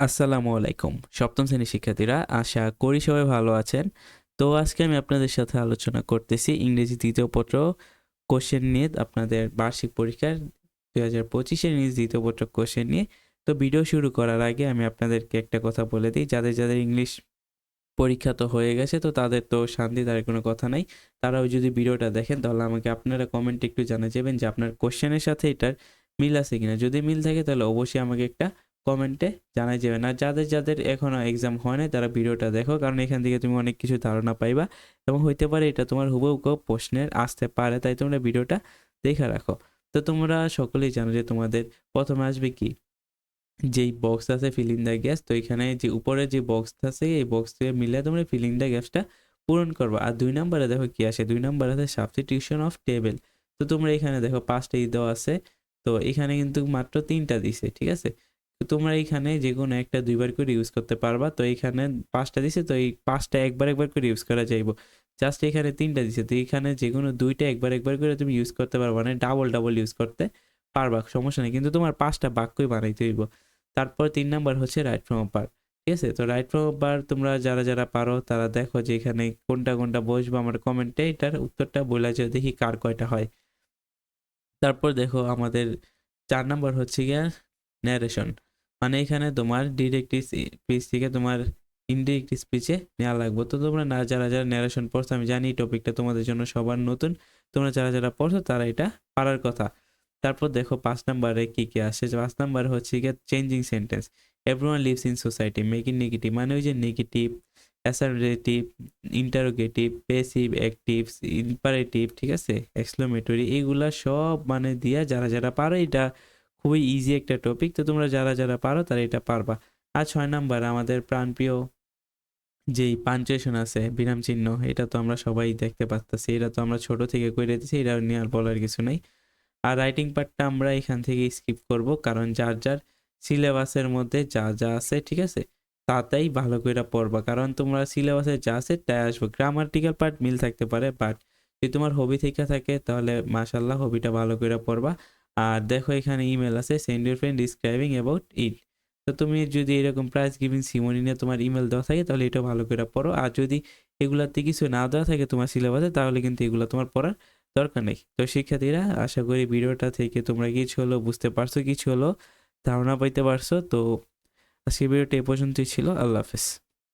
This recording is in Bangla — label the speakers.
Speaker 1: আসসালামু আলাইকুম। সপ্তম শ্রেণির শিক্ষার্থীরা, আশা করি সবাই ভালো আছেন। তো আজকে আমি আপনাদের সাথে আলোচনা করতেছি ইংরেজি তৃতীয় পত্র কোশ্চেন নিয়ে, আপনাদের বার্ষিক পরীক্ষার দুই হাজার পঁচিশের ইংরেজি তৃতীয় পত্র কোশ্চেন নিয়ে। তো ভিডিও শুরু করার আগে আমি আপনাদেরকে একটা কথা বলে দিই, যাদের যাদের ইংলিশ পরীক্ষা তো হয়ে গেছে, তো তাদের তো শান্তি তার কোনো কথা নাই। তারাও যদি ভিডিওটা দেখেন, তাহলে আমাকে আপনারা কমেন্টে একটু জানা যাবেন যে আপনার কোশ্চেনের সাথে এটার মিল আছে কিনা। যদি মিল থাকে, তাহলে অবশ্যই আমাকে একটা কমেন্টে জানাই যাবেন। আর যাদের যাদের এখনও এক্সাম হয় নাই, তারা ভিডিওটা দেখো, কারণ এখান থেকে তুমি অনেক কিছু ধারণা পাইবা এবং হইতে পারে এটা তোমার হুবহু প্রশ্নের আসতে পারে, তাই তোমরা ভিডিওটা দেখে রাখো। তো তোমরা সকলেই জানো যে তোমাদের প্রথমে আসবে কি? যেই বক্স আছে ফিলিং দ্য গ্যাস তো এখানে যে উপরে যে বক্স আছে, এই বক্স থেকে মিলে তোমরা ফিলিং দ্য গ্যাসটা পূরণ করবা। আর দুই নম্বরে দেখো কি আসে? দুই নম্বরে আছে সাবস্টিটিউশন অফ টেবিল তো তোমরা এখানে দেখো পাঁচটা ই দেওয়া আছে, তো এখানে কিন্তু মাত্র তিনটা দিছে, ঠিক আছে? তো তোমরা এইখানে যে কোনো একটা দুইবার করে ইউজ করতে পারবা। তো এইখানে পাঁচটা দিছে, তো এই পাঁচটা একবার একবার করে ইউজ করা যাইব। জাস্ট এখানে তিনটা দিছে, তো এখানে যে কোনো দুইটা একবার একবার করে তুমি ইউজ করতে পারবা মানে ডাবল ডাবল ইউজ করতে পারবা, সমস্যা নেই। কিন্তু তোমার পাঁচটা বাক্যই বানাইতে হইব। তারপর তিন নাম্বার হচ্ছে রাইট ফ্রম বার ঠিক আছে? তো রাইট ফ্রম বার তোমরা যারা যারা পারো, তারা দেখো যে এখানে কোনটা কোনটা বসবো আমার কমেন্টে এটার উত্তরটা বলে যে দেখি কার কয়টা হয়। তারপর দেখো আমাদের চার নাম্বার হচ্ছে গিয়া ন্যারেশন মানে এখানে তোমার ডিরেক্ট স্পিচ থেকে তোমার ইনডিরেক্ট স্পিচে নেওয়া লাগবে। তো তোমরা না, যারা যারা ন্যারেশন পড়ছো, আমি জানি টপিকটা তোমাদের জন্য সবার নতুন। তোমরা যারা যারা পড়ছো, তারা এটা পারার কথা। তারপর দেখো পাঁচ নাম্বারে কি কি আসে? পাঁচ নাম্বারে হচ্ছে গিয়ে changing sentence everyone lives in society making negative মানে ওই যে negative assertive interrogative passive actives imperative ঠিক আছে? এক্সক্লোমেটরি এইগুলা সব মানে দিয়া যারা যারা পারো এটা খুবই ইজি একটা টপিক তো তোমরা যারা যারা পারো তারা এটা পারবা। আর ছয় নাম্বার, আমাদের প্রাণপ্রিয় যেই পাঞ্চুয়েশন আছে, বিরাম চিহ্ন, এটা তো আমরা সবাই দেখতে পাচ্ছি এটা তো আমরা ছোট থেকে করে দিচ্ছি এটা নিয়ে আর বলার কিছু নেই। আর রাইটিং পার্টটা আমরা এখান থেকে স্কিপ করব, কারণ যার যার সিলেবাসের মধ্যে যা যা আছে, ঠিক আছে, তাতেই ভালো করে পড়বা। কারণ তোমরা সিলেবাসে যা আছে তাই আসব। গ্রামাটিক্যাল পার্ট মিল থাকতে পারে বাট যদি তোমার হবি থেকে থাকে তাহলে মাশাল্লাহ হবিটা ভালো করে পড়বা। আর দেখো এখানে ইমেল আছে send your friend describing about it তো তুমি যদি এরকম প্রাইস গিভিং সিমনি নিয়ে তোমার ইমেল দেওয়া থাকে, তাহলে এটা ভালো করে পড়ো। আর যদি এগুলাতে কিছু না দেওয়া থাকে তোমার সিলেবাসে তাহলে কিন্তু এগুলো তোমার পড়ার দরকার নেই। তো শিক্ষার্থীরা, আশা করি ভিডিওটা থেকে তোমরা কিছু হলো বুঝতে পারছ, কিছু হলো ধারণা পাইতে পারছ। তো আজকে ভিডিওটা এ পর্যন্তই ছিল। আল্লাহ হাফেজ।